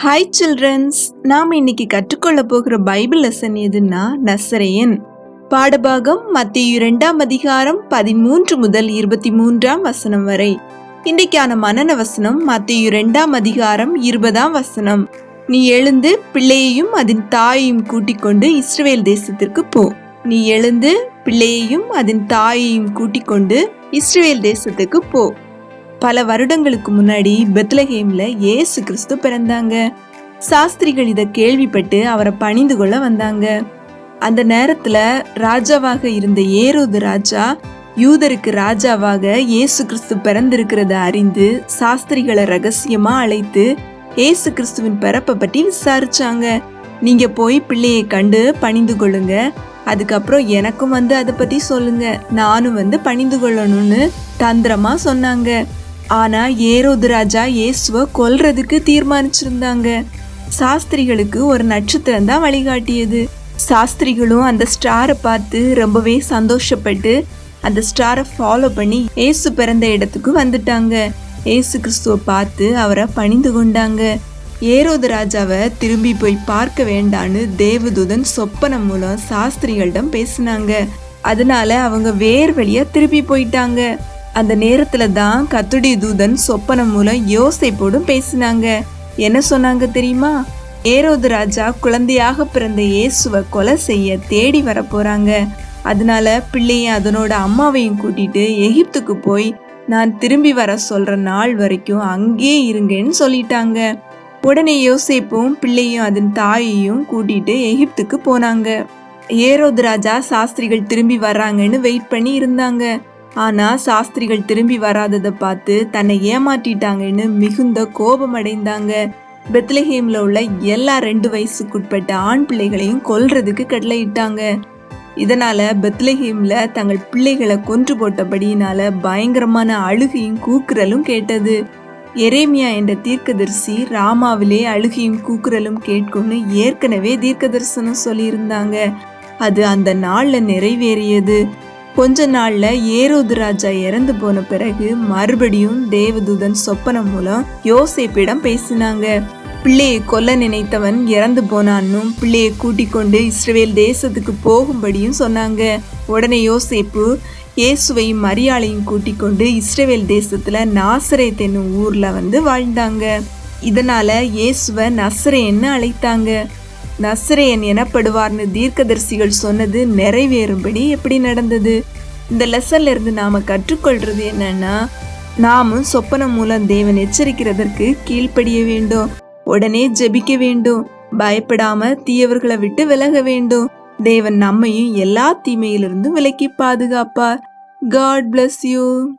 Hi children's நாம் இன்னைக்கு கற்றுக்கொள்ள போகிற பைபிள் லெசன் எதுன்னா நசரையன். பாடபாகம் மத்திய இரண்டாம் அதிகாரம் பதிமூன்று முதல் இருபத்தி மூன்றாம் வசனம் வரை. இன்றைக்கான மனன வசனம் மத்திய இரண்டாம் அதிகாரம் இருபதாம் வசனம். நீ எழுந்து பிள்ளையையும் அதன் தாயையும் கூட்டிக் கொண்டு இஸ்ரவேல் தேசத்திற்கு போ. நீ எழுந்து பிள்ளையையும் அதன் தாயையும் கூட்டிக் கொண்டு இஸ்ரவேல் தேசத்துக்கு போ. பல வருடங்களுக்கு முன்னாடி பெத்லஹேம்ல ஏசு கிறிஸ்து பிறந்தாங்க. சாஸ்திரிகள் இதை கேள்விப்பட்டு அவரை பணிந்து கொள்ள வந்தாங்க. அந்த நேரத்துல ராஜாவாக இருந்த ஏரோது ராஜா யூதருக்கு ராஜாவாக இயேசு கிறிஸ்து பிறந்திருக்கிறத அறிந்து சாஸ்திரிகளை ரகசியமா அழைத்து இயேசு கிறிஸ்துவின் பிறப்பை பற்றி விசாரிச்சாங்க. நீங்க போய் பிள்ளையை கண்டு பணிந்து கொள்ளுங்க. அதுக்கப்புறம் எனக்கும் வந்து அதை பத்தி சொல்லுங்க. நானும் வந்து பணிந்து கொள்ளணும்னு தந்திரமா சொன்னாங்க. ஆனா ஏரோது ராஜா இயேசுவ கொல்றதுக்கு தீர்மானிச்சிருந்தாங்க. சாஸ்திரிகளுக்கு ஒரு நட்சத்திரம் தான் வழிகாட்டியது. சாஸ்திரிகளும் அந்த ஸ்டாரை பார்த்து ரொம்பவே சந்தோஷப்பட்டு அந்த ஸ்டாரை ஃபாலோ பண்ணி ஏசு பிறந்த இடத்துக்கு வந்துட்டாங்க. ஏசு கிறிஸ்துவ பார்த்து அவரை பணிந்து கொண்டாங்க. ஏரோது ராஜாவை திரும்பி போய் பார்க்க வேண்டான்னு தேவதூதன் சொப்பனம் மூலம் சாஸ்திரிகளிடம் பேசினாங்க. அதனால அவங்க வேர் வழியா திருப்பி போயிட்டாங்க. அந்த நேரத்துல தான் கத்துடைய தூதன் சொப்பனம் மூலம் யோசைப்போடும் பேசினாங்க. என்ன சொன்னாங்க தெரியுமா? ஏரோது ராஜா குழந்தையாக பிறந்த இயேசுவை கொலை செய்ய தேடி வர போறாங்க அதனால பிள்ளைய அதனோட அம்மாவையும் கூட்டிட்டு எகிப்துக்கு போய் நான் திரும்பி வர சொல்ற நாள் வரைக்கும் அங்கே இருங்கன்னு சொல்லிட்டாங்க. உடனே யோசிப்பும் பிள்ளையும் அதன் தாயையும் கூட்டிட்டு எகிப்துக்கு போனாங்க. ஏரோது ராஜா சாஸ்திரிகள் திரும்பி வர்றாங்கன்னு வெயிட் பண்ணி இருந்தாங்க. ஆனால் சாஸ்திரிகள் திரும்பி வராததை பார்த்து தன்னை ஏமாற்றிட்டாங்கன்னு மிகுந்த கோபமடைந்தாங்க. பெத்லஹேமில் உள்ள எல்லா ரெண்டு வயசுக்குட்பட்ட ஆண் பிள்ளைகளையும் கொல்றதுக்கு கடலையிட்டாங்க இதனால பெத்லஹேமில் தங்கள் பிள்ளைகளை கொன்று போட்டபடியினால பயங்கரமான அழுகையும் கூக்குரலும் கேட்டது. எரேமியா என்ற தீர்க்கதரிசி ராமாவிலே அழுகையும் கூக்குரலும் கேட்கும்னு ஏற்கனவே தீர்க்கதரிசனம் சொல்லியிருந்தாங்க. அது அந்த நாளில் நிறைவேறியது. கொஞ்ச நாள்ல ஏரோது ராஜா இறந்து போன பிறகு மறுபடியும் தேவதூதன் சொப்பனம் மூலம் யோசேப்பிடம் பேசினாங்க. பிள்ளையை கொல்ல நினைத்தவன் இறந்து போனான்னும் பிள்ளையை கூட்டிக் கொண்டு இஸ்ரேல் தேசத்துக்கு போகும்படியும் சொன்னாங்க. உடனே யோசேப்பு இயேசுவையும் மரியாளையும் கூட்டிக் கொண்டு இஸ்ரேல் தேசத்துல நாசரே தென்னும் ஊர்ல வந்து வாழ்ந்தாங்க. இதனால இயேசுவ நசரேன்னு அழைத்தாங்க. நசரேயன் எனப்படுவார்னு தீர்க்கதரிசிகள் சொன்னது நிறைவேறும்படி எப்படி நடந்தது? இந்த லெசன்ல இருந்து நாம கற்றுக்கொள்றது என்னன்னா நாமும் சொப்பனம் மூலம் தேவன் எச்சரிக்கிறதற்கு கீழ்ப்படிய வேண்டும். உடனே ஜெபிக்க வேண்டும். பயப்படாம தீயவர்களை விட்டு விலக வேண்டும். தேவன் நம்மையும் எல்லா தீமையிலிருந்தும் விலக்கி பாதுகாப்பார். God bless you